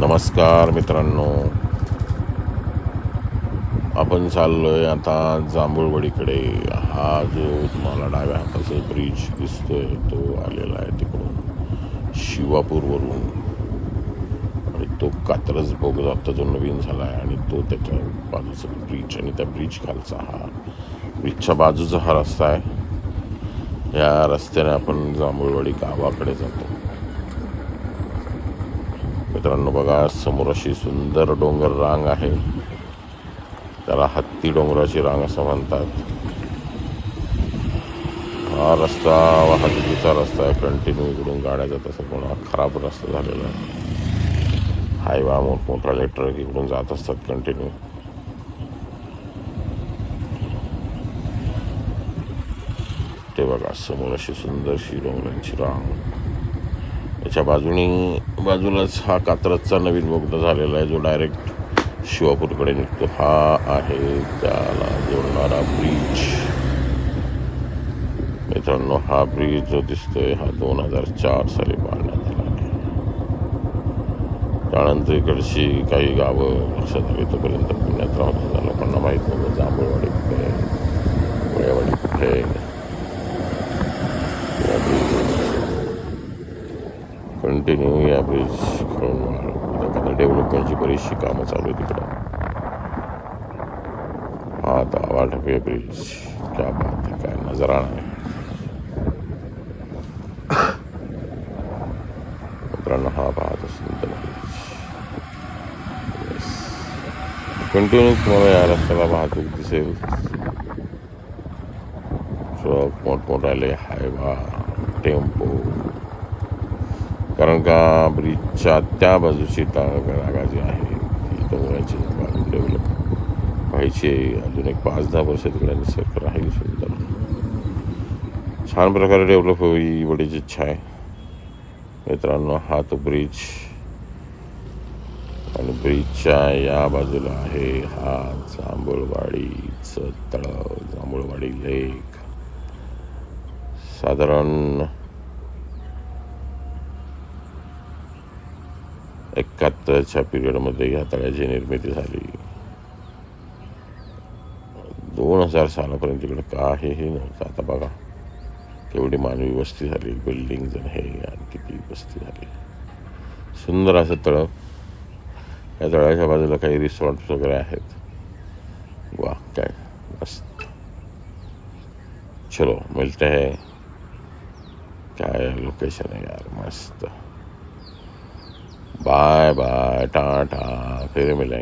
नमस्कार मित्रांनो. आपण चाललोय आता जांभूळवडीकडे. हा जो तुम्हाला डाव्या हाताचा ब्रिज दिसतोय तो आलेला आहे तिकडून शिवापूरवरून. आणि तो कात्रज बोगदा आता जो नवीन झाला आहे आणि तो त्याच्या बाजूचा ब्रिज आणि त्या ब्रिज खालचा हा ब्रिजच्या बाजूचा हा रस्ता आहे. या रस्त्याने आपण जांभूळवाडी गावाकडे जातो. मित्रांनो बघा समोर अशी सुंदर डोंगर रांग आहे. त्याला हत्ती डोंगराची रांग असं म्हणतात. हा रस्ता वाहतुकीचा रस्ता आहे. कंटिन्यू इकडून गाड्या जात असतात. पण हा खराब रस्ता झालेला आहे. हायवा मोठमोठा ट्रक इकडून जात असतात. कंटिन्यू ते बघा समोर अशी सुंदरशी डोंगरांची रांग. त्याच्या बाजूनी बाजूलाच हा कात्रजचा नवीन बोगदा झालेला आहे जो डायरेक्ट शिवापूरकडे निघतो. हा आहे त्याला जोडणारा ब्रिज मित्रांनो हा ब्रिज जो दिसतोय हा दोन हजार चार साली बांधण्यात आला आहे. त्यानंतर इकडची काही गावं लक्षात आली तोपर्यंत पुण्यात राहत होता लोकांना माहीत नव्हतं जांभूळवाडी कुठे आहे गोळेवाडी कुठे आहे या ब्रिज कंटिन्यू या ब्रिज करून आता डेव्हलपमेंटची बरीचशी कामं चालू आहे तिकडं हा आता वाटपे ब्रिज क्या बात आहे काय नजराणा आहे मित्रांनो हा पाहत सुंदर ब्रिज कंटिन्यू तुम्हाला या रस्त्याला वाहतूक दिसेल. ट्रक मोठमोठाले हायवा टेम्पो कारण का ब्रिजच्या त्या बाजूची ता जागा जी आहे. ती डोंगराची डेव्हलप व्हायची अजून एक पाच दहा वर्ष तिकडे निसर्ग राहील सुंदर. छान प्रकारे डेव्हलप होई एवढीच इच्छा आहे मित्रांनो हा तो ब्रिज. आणि ब्रिजच्या या बाजूला आहे हा जांभूळवाडीचं तळ जांभूळवाडी लेक. साधारण एकाहत्तरच्या पिरियडमध्ये ह्या तळ्याची निर्मिती झाली. दोन हजार सालापर्यंत इकडे काहीही नव्हतं. आता बघा केवढी मानवी वस्ती झाली बिल्डिंग जण हे आणि किती वस्ती झाली. सुंदर असं तळं. या तळ्याच्या बाजूला काही रिसॉर्ट्स वगैरे आहेत. वा काय मस्त. चलो मिलते हैं काय लोकेशन आहे यार मस्त. बाय बाय टाटा फिर मिलेंगे